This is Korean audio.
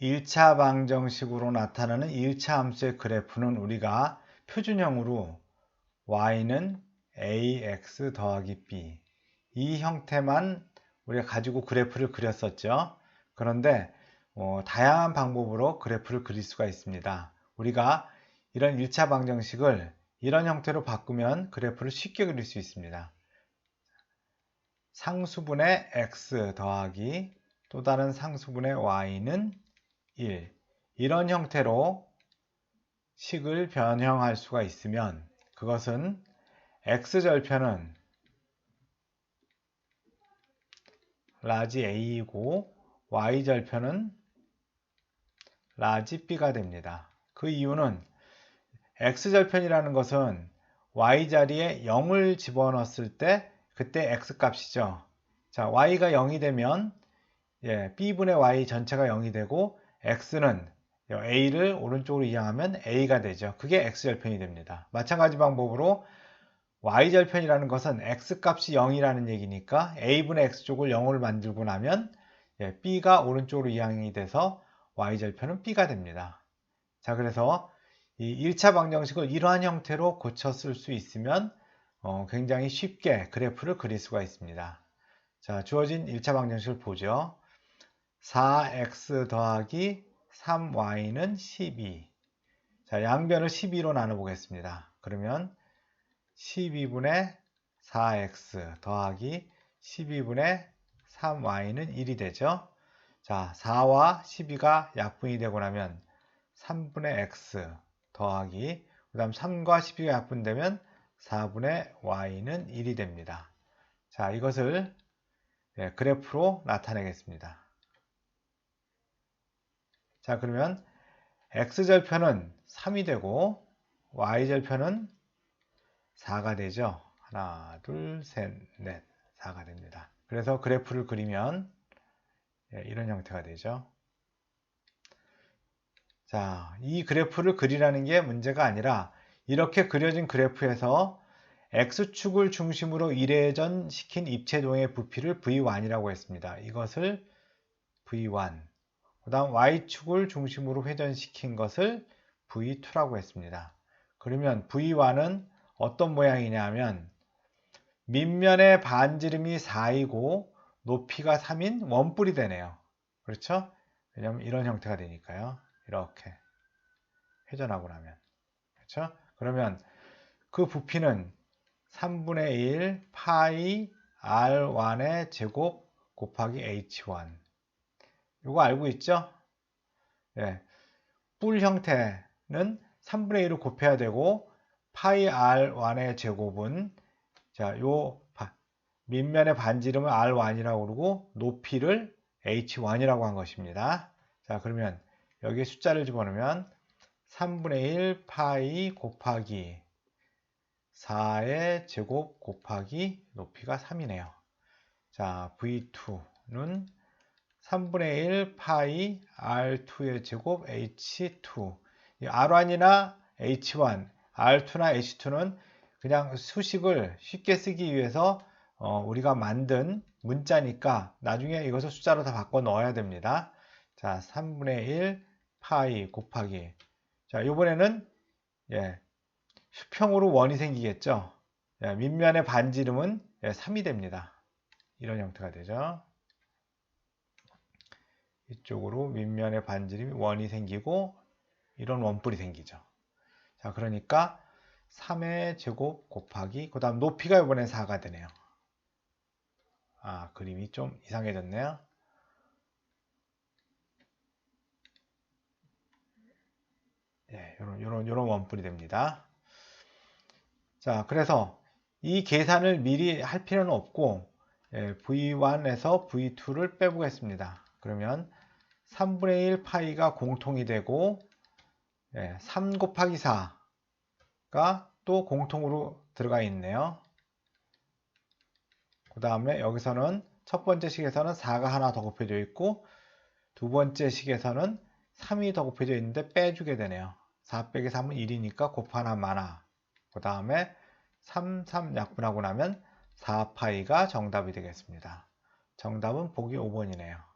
1차 방정식으로 나타나는 1차 함수의 그래프는 우리가 표준형으로 y는 ax 더하기 b 이 형태만 우리가 가지고 그래프를 그렸었죠. 그런데 어, 다양한 방법으로 그래프를 그릴 수가 있습니다. 우리가 이런 1차 방정식을 이런 형태로 바꾸면 그래프를 쉽게 그릴 수 있습니다. 상수분의 x 더하기 또 다른 상수분의 y는 1 이런 형태로 식을 변형할 수가 있으면 그것은 x절편은 라지 a이고 y절편은 라지 b가 됩니다. 그 이유는 x절편이라는 것은 y자리에 0을 집어넣었을 때 그때 x값이죠. 자, y가 0이 되면 예, b분의 y 전체가 0이 되고 x는 a를 오른쪽으로 이항하면 a가 되죠. 그게 x절편이 됩니다. 마찬가지 방법으로 y절편이라는 것은 x값이 0이라는 얘기니까 a분의 x쪽을 0으로 만들고 나면 예, b가 오른쪽으로 이항이 돼서 y절편은 b가 됩니다. 자, 그래서 이 1차 방정식을 이러한 형태로 고쳐 쓸 수 있으면 어, 굉장히 쉽게 그래프를 그릴 수가 있습니다. 자, 주어진 1차 방정식을 보죠. 4x 더하기 3y는 12. 자, 양변을 12로 나눠 보겠습니다. 그러면 12분의 4x 더하기 12분의 3y는 1이 되죠. 자, 4와 12가 약분이 되고 나면 3분의 x 더하기 그 다음 3과 12가 약분되면 4분의 y는 1이 됩니다. 자, 이것을 예, 그래프로 나타내겠습니다. 자, 그러면 x절편은 3이 되고 y절편은 4가 되죠. 하나, 둘, 셋, 넷, 4가 됩니다. 그래서 그래프를 그리면 예, 이런 형태가 되죠. 자, 이 그래프를 그리라는 게 문제가 아니라 이렇게 그려진 그래프에서 x축을 중심으로 1회전 시킨 입체동의 부피를 v1이라고 했습니다. 이것을 v1 그 다음 y축을 중심으로 회전시킨 것을 v2라고 했습니다. 그러면 v1은 어떤 모양이냐 하면 밑면의 반지름이 4이고 높이가 3인 원뿔이 되네요. 그렇죠? 왜냐하면 이런 형태가 되니까요. 이렇게 회전하고 나면 그렇죠? 그러면 그 부피는 3분의 1 파이 r1의 제곱 곱하기 h1 이거 알고 있죠? 예. 뿔 형태는 3분의 1을 곱해야 되고 파이 r1의 제곱은 자, 요 밑면의 반지름을 r1이라고 그러고 높이를 h1이라고 한 것입니다. 자, 그러면 여기에 숫자를 집어넣으면 3분의 1 파이 곱하기 4의 제곱 곱하기 높이가 3이네요. 자, V2는 3분의 1 파이 R2의 제곱 H2 R1이나 H1, R2나 H2는 그냥 수식을 쉽게 쓰기 위해서 어, 우리가 만든 문자니까 나중에 이것을 숫자로 다 바꿔 넣어야 됩니다. 자, 3분의 1 파이 곱하기 자, 이번에는 예, 수평으로 원이 생기겠죠. 예, 밑면의 반지름은 예, 3이 됩니다. 이런 형태가 되죠. 이쪽으로 밑면의 반지름이 원이 생기고 이런 원뿔이 생기죠. 자, 그러니까 3의 제곱 곱하기 그 다음 높이가 이번엔 4가 되네요. 아, 그림이 좀 이상해졌네요. 예, 요런, 요런, 요런 원뿔이 됩니다. 자, 그래서 이 계산을 미리 할 필요는 없고, 예, V1에서 V2를 빼보겠습니다. 그러면 3분의 1 파이가 공통이 되고, 예, 3 곱하기 4가 또 공통으로 들어가 있네요. 그 다음에 여기서는 첫 번째 식에서는 4가 하나 더 곱해져 있고, 두 번째 식에서는 3이 더 곱해져 있는데 빼주게 되네요. 4 빼기 3은 1이니까 곱하나 마나. 그 다음에 3, 3 약분하고 나면 4파이가 정답이 되겠습니다. 정답은 보기 5번이네요.